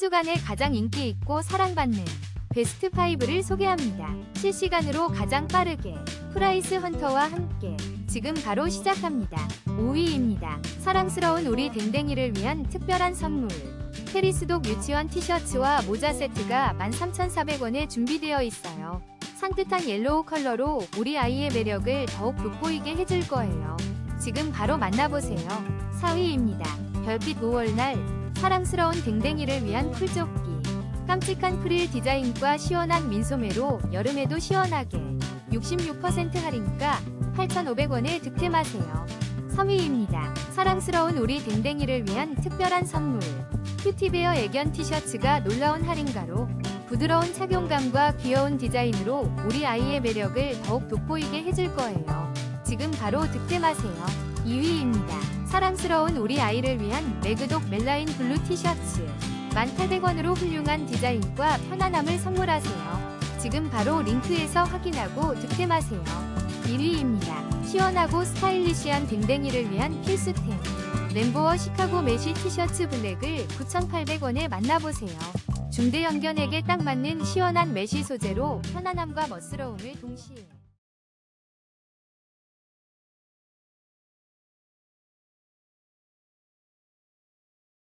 주간에 가장 인기 있고 사랑받는 베스트 5를 소개합니다. 실시간으로 가장 빠르게 프라이스 헌터와 함께 지금 바로 시작합니다. 5위입니다. 사랑스러운 우리 댕댕이를 위한 특별한 선물. 페리스독 유치원 티셔츠와 모자 세트가 13,400원에 준비되어 있어요. 산뜻한 옐로우 컬러로 우리 아이의 매력을 더욱 돋보이게 해줄 거예요. 지금 바로 만나보세요. 4위입니다. 별빛 5월날 사랑스러운 댕댕이를 위한 쿨조끼. 깜찍한 프릴 디자인과 시원한 민소매로 여름에도 시원하게 66% 할인가 8,500원에 득템하세요. 3위입니다. 사랑스러운 우리 댕댕이를 위한 특별한 선물. 큐티베어 애견 티셔츠가 놀라운 할인가로 부드러운 착용감과 귀여운 디자인으로 우리 아이의 매력을 더욱 돋보이게 해줄 거예요. 지금 바로 득템하세요. 2위입니다. 사랑스러운 우리 아이를 위한 매그독 멜라인 블루 티셔츠. 1,800원으로 훌륭한 디자인과 편안함을 선물하세요. 지금 바로 링크에서 확인하고 득템하세요. 1위입니다. 시원하고 스타일리시한 댕댕이를 위한 필수템. 램보어 시카고 메쉬 티셔츠 블랙을 9,800원에 만나보세요. 중대 연견에게 딱 맞는 시원한 메쉬 소재로 편안함과 멋스러움을 동시에